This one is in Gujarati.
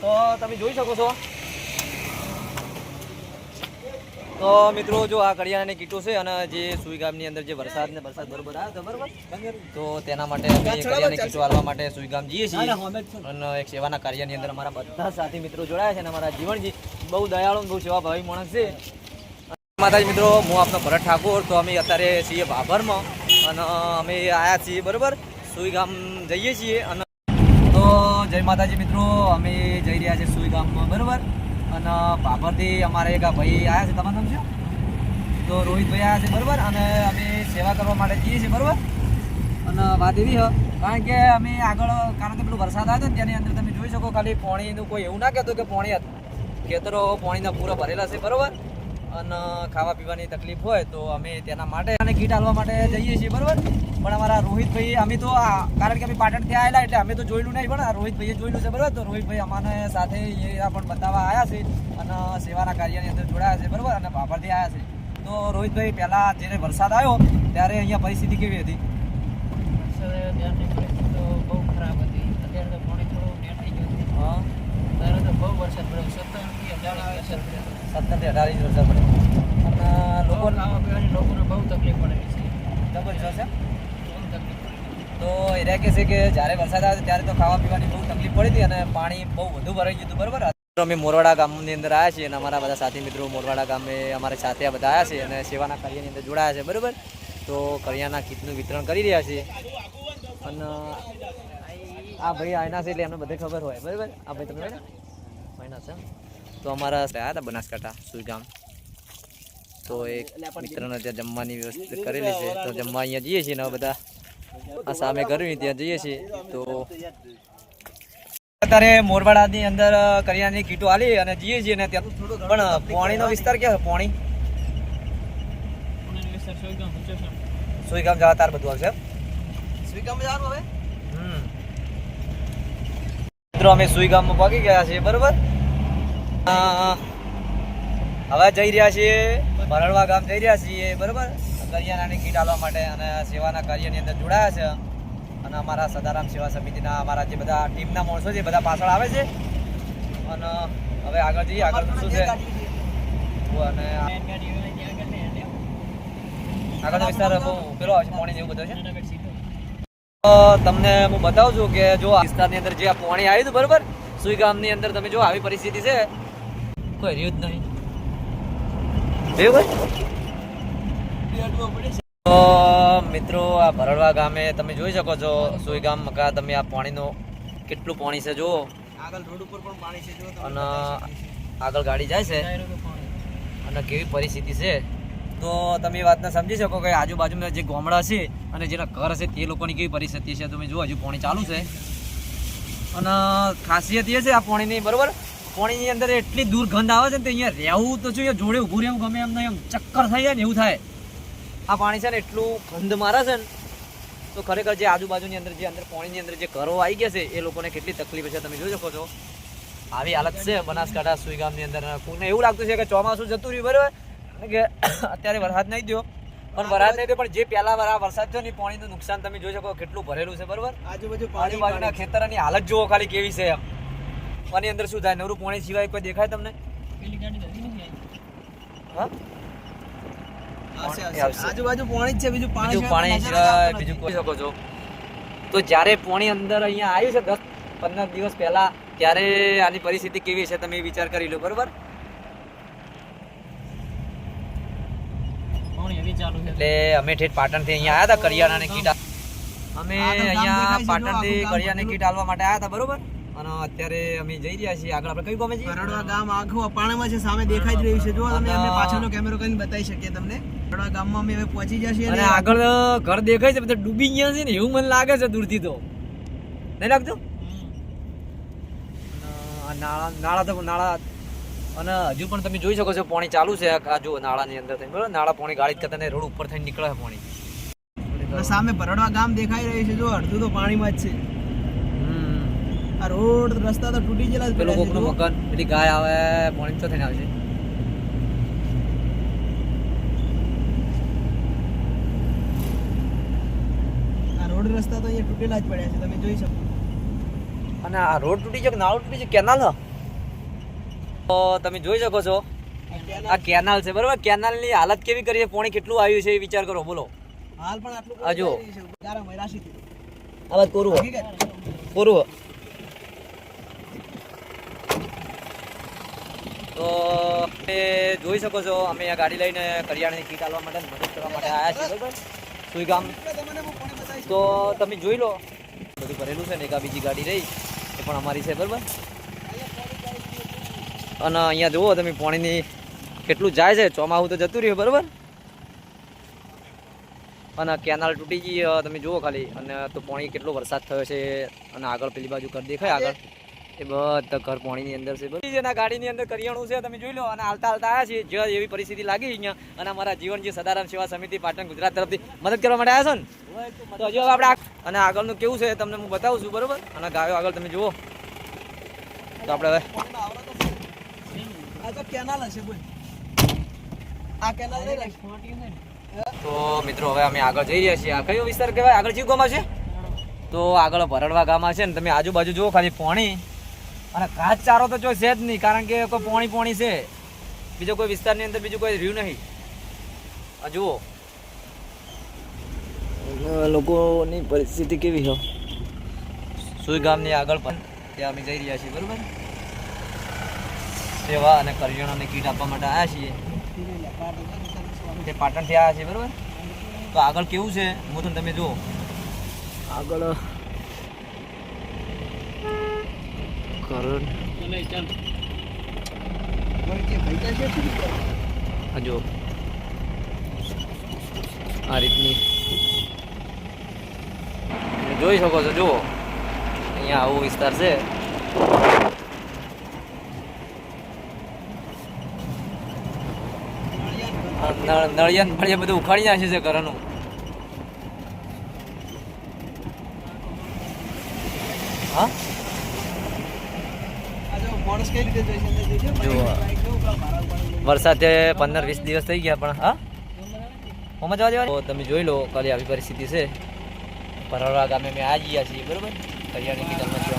તો તમે જોઈ શકો છો. તો મિત્રો જો આ કડિયાણાની કીટો છે અને જે સુઈ ગામની અંદર જે વરસાદ ને વરસાદ બરોબર આવ્યો તો બરોબર તો તેના માટે અમે કડિયાની કીટો આલવા માટે સુઈ ગામ જઈએ છીએ. અને એક સેવાના કાર્યની અંદર અમારા બધા સાથી મિત્રો જોડાયા છે અને અમારા જીવનજી બહુ દયાળુ બહુ સેવાભાવી માણસ છે. માતાજી મિત્રો હું આપનો ભરત ઠાકોર તો અમે અત્યારે છીએ ભાભરમાં અને અમે આયા છીએ બરોબર? સુઈ ગામ જઈએ છીએ અને જય માતાજી મિત્રો, અમે જઈ રહ્યા છીએ સુઈ ગામમાં, બરાબર? અને ભાભરથી અમારે એક ભાઈ આવ્યા છે, તમારું નામ છે તો રોહિતભાઈ આવ્યા છે, બરોબર? અને અમે સેવા કરવા માટે જઈએ છીએ, બરોબર? અને વાત એવી હ, કારણ કે અમે આગળ, કારણ કે પેલું વરસાદ આવ્યો ને તેની અંદર તમે જોઈ શકો, ખાલી પાણીનું કોઈ એવું ના કહેતું કે પાણી ખેતરો પાણીના પૂરા ભરેલા છે, બરોબર? અને ખાવા પીવાની તકલીફ હોય તો અમે તેના માટે અને કીટ હાલવા માટે જઈએ છીએ, બરાબર? પણ અમારા રોહિતભાઈ, અમે તો કારણ કે અમે પાટણથી આવેલા એટલે અમે તો જોયેલું નહીં, પણ રોહિતભાઈએ જોયેલું છે, બરોબર? તો રોહિતભાઈ અમારે સાથે એ પણ બતાવવા આવ્યા છે અને સેવાના કાર્યની અંદર જોડાયા છે, બરાબર? અને બાપરથી આવ્યા છે. તો રોહિતભાઈ, પહેલાં જ્યારે વરસાદ આવ્યો, ત્યારે અહીંયા પરિસ્થિતિ કેવી હતી વરસાદ ત્યારની પરિસ્થિતિ તો બહુ ખરાબ હતી અત્યારે તો પાણી થોડું નેટ થઈ ગયું હતું હા ત્યારે તો બહુ વરસાદ પડ્યો સત્તરથી અઢાર ઇંચ વરસાદ પડ્યો સત્તરથી અઢાર ઇંચ વરસાદ પડે. અને લોકો લોકોને બહુ તકલીફ પડે છે. તકલીફ તો એ રહે કહે છે કે જ્યારે વરસાદ આવે ત્યારે તો ખાવા પીવાની બહુ તકલીફ પડી હતી અને પાણી બહુ વધુ ભરાઈ ગયું બરાબર? અમે મોરવાડા ગામની અંદર આવ્યા છીએ અને અમારા બધા સાથી મિત્રો મોરવાડા ગામે અમારે સાથે બધા આવ્યા છે અને સેવાના કાર્યની અંદર જોડાયા છે બરાબર? તો કરિયાના કીટનું વિતરણ કરી રહ્યા છીએ અને આ ભાઈ આયના છે એટલે એમને બધે ખબર હોય બરાબર? આ ભાઈ તમે હોય ને આયના છે તો અમારા આવ્યા હતા બનાસકાંઠા સુઈગામ તો એક મિત્રને ત્યાં જમવાની વ્યવસ્થા કરેલી છે. તો જમવા અહીંયા જઈએ છીએ ને બધા. આ સામે કર્યું ત્યાં જઈએ છીએ. તો અત્યારે મોરવાડાની અંદર કરિયાની કીટો આલી અને જઈએ છીએ ને ત્યાં. પણ પોણીનો વિસ્તાર ક્યાં છે? પાણી? સુઈગામ જવા તાર બધું આવશે. સુઈગામ જવાનું હવે? હમ. મિત્રો અમે સુઈગામમાં પહોંચી ગયા છીએ બરોબર? હવે જઈ રહ્યા છીએ, ભરડવા ગામ જઈ રહ્યા છીએ, બરોબર? કરિયાણાની કીટ આલવા માટે અને સેવાના કાર્યની અંદર જોડાયા છે. અને અમારા સદારામ સેવા સમિતિના અમારા જે બધા ટીમના માણસો છે બધા પાછળ આવે છે. અને હવે આગળ જઈએ, આગળ શું છે? અને આગળનો વિસ્તાર બહુ પેલો આવે છે પાણી જેવું બધું છે. તમને હું બતાવું છું કે જો વિસ્તારની અંદર જે પાણી આવ્યું હતું, બરોબર? સુઈ ગામની અંદર તમે જો આવી પરિસ્થિતિ છે કોઈ રહ્યું જ નહીં. એવું તો મિત્રો આ ભરડવા ગામે તમે જોઈ શકો છો સુઈ ગામ મકા તમે આ પાણીનું કેટલું પાણી છે જુઓ. આગળ રોડ ઉપર પણ પાણી છે જુઓ અને આગળ ગાડી જાય છે. અને કેવી પરિસ્થિતિ છે. તો તમે વાતને સમજી શકો કે આજુબાજુના જે ગામડા છે અને જેના ઘર છે તે લોકોની કેવી પરિસ્થિતિ છે. તમે જુઓ હજુ પાણી ચાલુ છે. અને ખાસિયત એ છે આ પાણીની બરોબર? પાણીની અંદર એટલી દૂર ગંધ આવે છે ને તે અહીંયા રહેવું તો જોઈએ જોડે ઊભું રહેવું ગમે એમ એમ ચક્કર થઈ જાય ને એવું થાય. આ પાણી છે ને એટલું ગંધ મારે છે ને તો ખરેખર જે આજુબાજુની અંદર જે અંદર પાણીની અંદર જે ઘરો આવી ગયા છે એ લોકોને કેટલી તકલીફ છે તમે જોઈ શકો છો. આવી હાલત છે બનાસકાંઠા સુઈગામની અંદર કોઈને એવું લાગતું છે કે ચોમાસું જતું રહ્યું બરાબર? કે અત્યારે વરસાદ નહીં થયો. પણ વરસાદ નહીં થયો પણ જે પહેલા વાર આ વરસાદ થયો ને પાણીનું નુકસાન તમે જોઈ શકો કેટલું ભરેલું છે બરાબર? આજુબાજુ આજુબાજુના ખેતરની હાલત જુઓ ખાલી કેવી છે એમ. આની અંદર શું થાય? નવરું પોણી સિવાય કોઈ દેખાય તમને? પેલી ગાડી હા. આજુબાજુ પોણી જ છે બીજું પાણી બીજું પાણી સિવાય બીજું કોઈ શકો છો. તો જ્યારે પોણી અંદર અહીંયા આવ્યું છે દસ પંદર દિવસ પહેલા ત્યારે આની પરિસ્થિતિ કેવી છે તમે વિચાર કરી લો બરોબર? પાણી હજી ચાલુ છે. એટલે અમે ઠેઠ પાટણથી અહીંયા આવ્યા હતા કરિયાણાની કીટ અમે અહીંયા પાટણથી કરિયાણાની કીટ આલવા માટે આવ્યા હતા બરોબર? અને અત્યારે અમે જઈ રહ્યા છીએ આગળ. આપણે કયું ગામે છીએ કરોડવા ગામ આખું અપાણામાં છે સામે દેખાઈ જ રહ્યું છે. જો તમે અમે પાછળનો કેમેરો કરીને બતાવી શકીએ તમને. કરોડવા ગામમાં અમે હવે પહોંચી જશે અને આગળ ઘર દેખાય છે બધા ડૂબી ગયા છે ને એવું મને લાગે છે દૂરથી તો. નહીં લાગતું? નાળા નાળા તો નાળા અને હજુ પણ તમે જોઈ શકો છો પાણી ચાલુ છે. આ જો નાળાની અંદર થઈને બરાબર? નાળા પાણી ગાડી કરતા રોડ ઉપર થઈને નીકળે છે પાણી. સામે ભરડવા ગામ દેખાઈ રહ્યું છે. જો અડધું તો પાણીમાં જ છે. આ રોડ રસ્તા તો તૂટી ગયેલા પેલું છે મકાન પેલી ગાય આવે મોર્નિંગ તો થઈને આવશે આ રોડ રસ્તા તો અહીંયા તૂટેલા જ પડ્યા છે તમે જોઈ શકો. અને આ રોડ તૂટી છે કે નાળું તૂટી છે? કેનાલ તો તમે જોઈ શકો છો આ કેનાલ. છે બરોબર? કેનાલની હાલત કેવી કરીએ પાણી કેટલું આવ્યું છે એ વિચાર કરો બોલો. હાલ પણ આટલું. આ વાત કોરું કોરું તો તમે જોઈ શકો છો, અમે આ ગાડી લઈને કરિયાણાની કીટ આલવા માટે મદદ કરવા માટે આવ્યા છીએ, બરાબર? પાણી બતાવીશ. તો તમે જોઈ લો, બધું ભરેલું છે ને, એક આ બીજી ગાડી રહી, એ પણ અમારી છે, બરાબર? અને અહીંયા જુઓ, તમે પાણીની કેટલું જાય છે ચોમાસું તો જતું રહ્યું, બરાબર? અને કેનાલ તૂટી ગઈ તમે જુઓ ખાલી, અને તો પાણી કેટલો વરસાદ થયો છે, અને આગળ પેલી બાજુ કરી દેખાય, આગળ. એ બધા ઘર પાણીની અંદર છે બધી. જેના ગાડીની અંદર કરિયાણું છે તમે જોઈ લો અને હાલતા હાલતા આવ્યા છીએ. જો એવી પરિસ્થિતિ લાગી અહીંયા અને અમારા જીવન જે સદારામ સેવા સમિતિ પાટણ ગુજરાત તરફથી મદદ કરવા માટે આવ્યા છો ને? તો હજુ આપણે અને આગળનું કેવું છે તમને હું બતાવું છું બરોબર? અને ગાયો આગળ તમે જુઓ. તો આપણે હવે તો છે. આ તો કેનાલ હશે આ કેનાલ તો મિત્રો હવે અમે આગળ જઈ રહ્યા છીએ. આ કયો વિસ્તાર કહેવાય? આગળ જીવ ગામ છે? તો આગળ ભરડવા ગામમાં છે ને તમે આજુબાજુ જુઓ ખાલી પોણી. અને ઘાસ ચારો તો જો છે જ નહીં કારણ કે કોઈ પોણી પોણી છે. બીજો કોઈ વિસ્તારની અંદર બીજું કોઈ રહ્યું નહીં. આ જુઓ. લોકોની પરિસ્થિતિ કેવી છે? સુઈ ગામની આગળ પણ ત્યાં અમે જઈ રહ્યા છીએ બરોબર? સેવા અને કરિયાણાને કીટ આપવા માટે આવ્યા છીએ. તે પાટણથી આવ્યા છીએ બરાબર? તો આગળ કેવું છે? હું તમને તમે જુઓ. આગળ કરણ જો? આ રીતની. જોઈ શકો છો, જુઓ. અહીંયા આવો વિસ્તાર છે. આ નળ- ફળિયા બધું ઉખાડી નાખ્યું છે ઘરનું. હા આ જો માણસ કઈ રીતે જોઈ છે અંદર જોઈ છે? જુઓ. બાઈક કેવું પેલા ભાડા પાડેલું. વરસાદે પંદર વીસ દિવસ થઈ ગયા પણ હા? હોમાં જવા દેવા તમે જોઈ લો કાલે આવી પરિસ્થિતિ છે. પરવડા ગામે મેં આ ગયા છીએ બરોબર? કરિયાણી